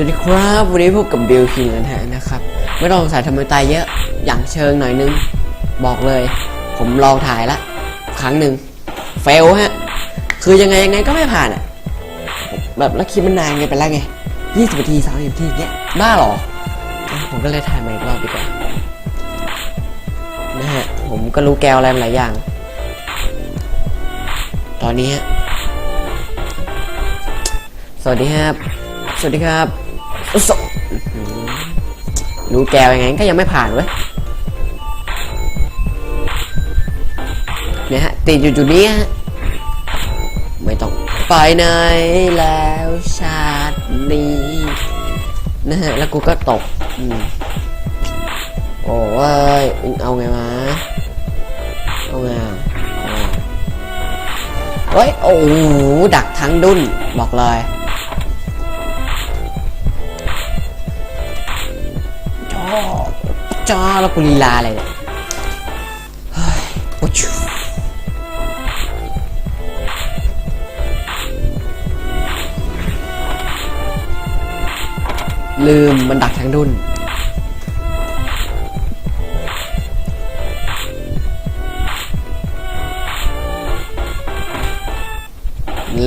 สวัสดีครับวันนี้พบกับบิลคิงกันแทนะครับไม่ต้องสงสัยทำไมตายเยอะอย่างเชิงหน่อยนึง บอกเลย ผมลองถ่ายละครั้งหนึ่งเฟลฮะ คือยังไงยังไงก็ไม่ผ่านอะ แบบแล้วคลิปมันนานไงไปแล้วไงยี่สิบนาทีสามสิบนาทีเงี้ยบ้าหรอ ผมก็เลยถ่ายมาอีกรอบดีกว่านะฮะ ผมก็รู้แกวอะไรหลายอย่าง ตอนนี้ฮะสวัสดีครับ สวัสดีครับ รู้แกวยังไงก็ยังไม่ผ่านเว้ยเนี่ยฮะติดอยู่จุดนี้ฮะไม่ต้องไปไหนแล้วชาตินี้นะฮะแล้วกูก็ตกอืมโอ้ยเอาไงมาเอาไงอะเอาไงเฮ้ยโอ้ดักทั้งดุนบอกเลย จ้าแล้วกูลีลาอะไรเนี่ยเฮ้ยโอ้ชูลืมมันดักทั้งดุน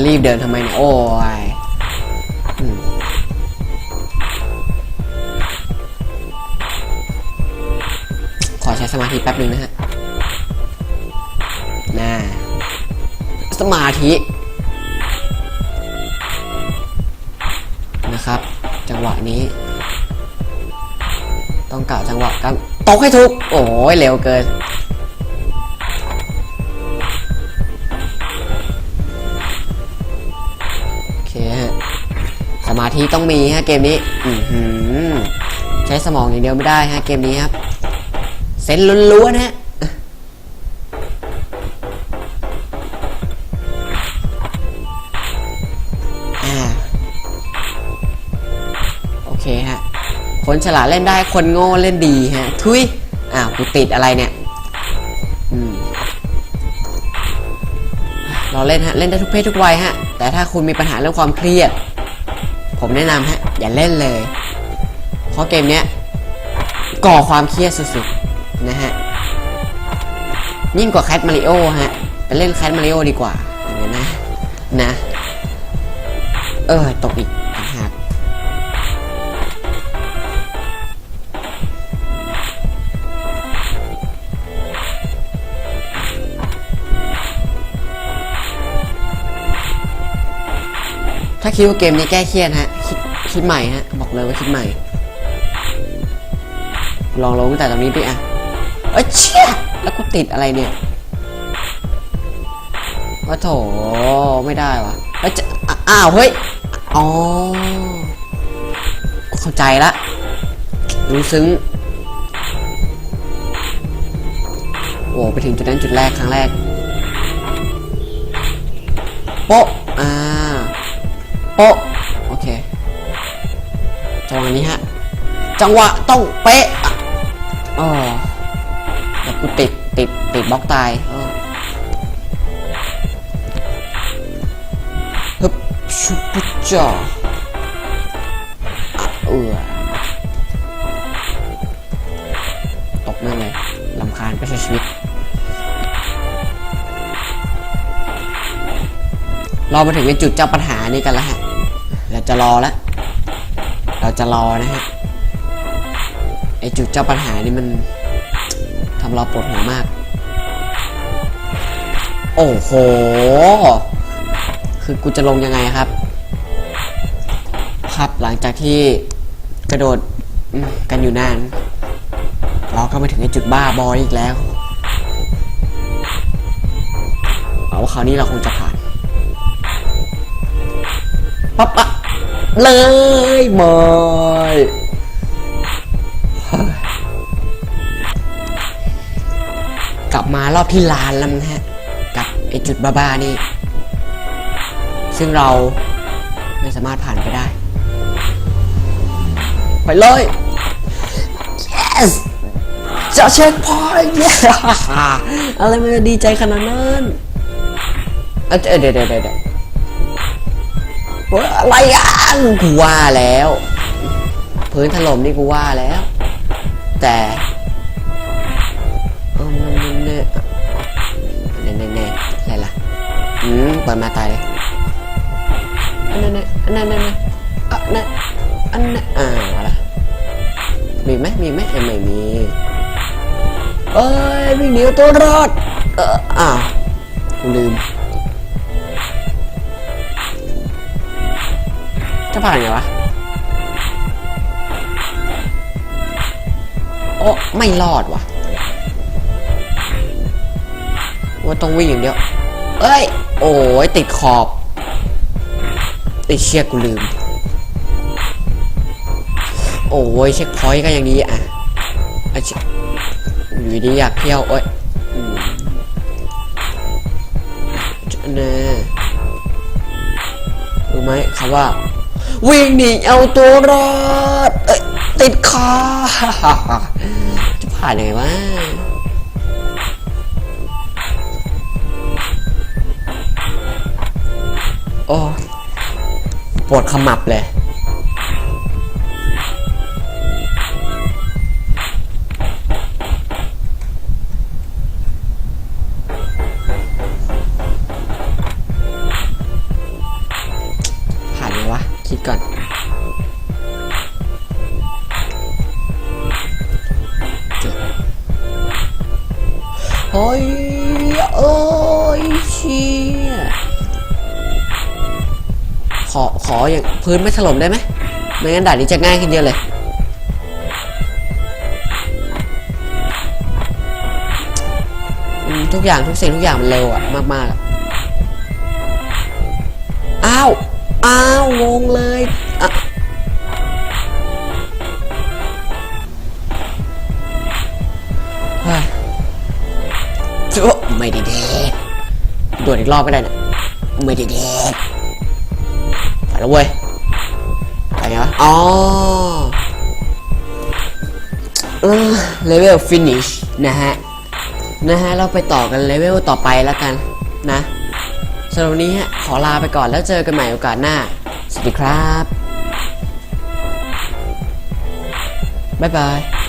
รีบเดินทำไมเนี่ย โอ้ย สมาธิแป๊บหนึ่งนะฮะน่าสมาธินะครับ จังหวะนี้ ต้องกะจังหวะกันตกให้ถูก โอ้ยเร็วเกินโอเคฮะสมาธิต้องมีฮะเกมนี้ อือหือใช้สมองอย่างเดียวไม่ได้ฮะเกมนี้ครับ เซนล้วนๆฮะอ่าโอเคฮะ คนฉลาดเล่นได้คนโง่เล่นดีฮะ ทุยอ้าวกูติดอะไรเนี่ยอืมเราเล่นฮะ เล่นได้ทุกเพศทุกวัยฮะ แต่ถ้าคุณมีปัญหาเรื่องความเครียด ผมแนะนำฮะ อย่าเล่นเลย เพราะเกมเนี้ยก่อความเครียดสุดๆ นะฮะ ยิ่งกว่าแคทมาริโอฮะ ไปเล่นแคทมาริโอดีกว่าอย่างนี้นะ นะ เออ ตกอีกต่างหากถ้าคิดว่าเกมนี้แก้เครียดฮะคิดคิดใหม่ฮะ บอกเลยว่าคิดใหม่ ลองลงตั้งแต่ตรงนี้ดิอะ เอ้ยเชี่ยแล้วกูติดอะไรเนี่ยว่าโถไม่ได้วะเอ้ยจะอะอ้าวเฮ้ยอ๋อกูเข้าใจละรู้ซึ้งโอ้ไปถึงจุดนั้นจุดแรกครั้งแรกโป๊ะอ่าโป๊ะโอเคจังหวะนี้ฮะ จังหวะต้องเป๊ะอ๋อ กูติดติดติดบล็อกตายฮึบชุบปุ๊จ่ออะเออตกนั่นเลยลำคาญไปใช้ชีวิต เรามาถึงในจุดเจ้าปัญหานี้กันแล้วฮะ เราจะรอแล้ว เราจะรอนะฮะไอจุดเจ้าปัญหานี่มันำเราปวดหัวมาก โอ้โห คือกูจะลงยังไงครับ ครับหลังจากที่กระโดดกันอยู่นาน เราก็มาถึงจุดบ้าบอยอีกแล้วเอาว่าคราวนี้เราคงจะผ่านปั๊บอะเลยมอย มารอบที่ลานแล้วนะฮะ กับไอจุดบ้าๆนี่ ซึ่งเราไม่สามารถผ่านไปได้ ไปเลย yes จะเช็คพอยต์อะไรมันจะดีใจขนาดนั้นเอเดี๋ยวเดี๋ยวเดี๋ยวอะไรอะกูว่าแล้ว พื้นถล่มนี่กูว่าแล้ว แต่ อืมเปิดมาตายเลยอันนั้นน่ะอันนั้นน่ะอันนั้นอันนั้นอ่าอะไรมีไหมมีไหมเอ้ยไม่มีเอ้ยวิ่งหนีเอาตัวรอดเอออ้าวกูลืมจะผ่านไงวะโอ้ไม่รอดว่ะว่าต้องวิ่งอย่างเดียว เอ้ย โอ้ยติดขอบไอ้เชี่ยกูลืม โอ้ยเช็คพอยต์ก็ยังดีอะไอ้เชี่ยอยู่ดีอยากเที่ยวโอ้ยเน่รู้ไหมคำว่า วิ่งหนีเอาตัวรอด เอ้ยติดคอจะผ่านยังไงวะ อ้ปวดขมับเลย ผ่านไหมวะ คิดก่อนเฮ้ยเอ้ยเชี่ย ขอขออย่างพื้นไม่ถล่มได้ไหมไม่งั้นด่านนี้จะง่ายขึ้นเยอะเลย ทุกอย่างทุกสิ่งทุกอย่างมันเร็วอะมากๆอะอ้าว อ้าวงงเลยอะเฮ้ยโจ๊ไม่ได้เด็กโดดอีกรอบก็ได้นะไม่ได้เด็กไป แล้วเว้ยไปไงวะอ๋อเออเลเวลฟินิชนะฮะ นะฮะ เราไปต่อกันเลเวลต่อไปแล้วกันนะสำหรับวันนี้ฮะขอลาไปก่อนแล้วเจอกันใหม่โอกาสหน้า สวัสดีครับ บ๊ายบาย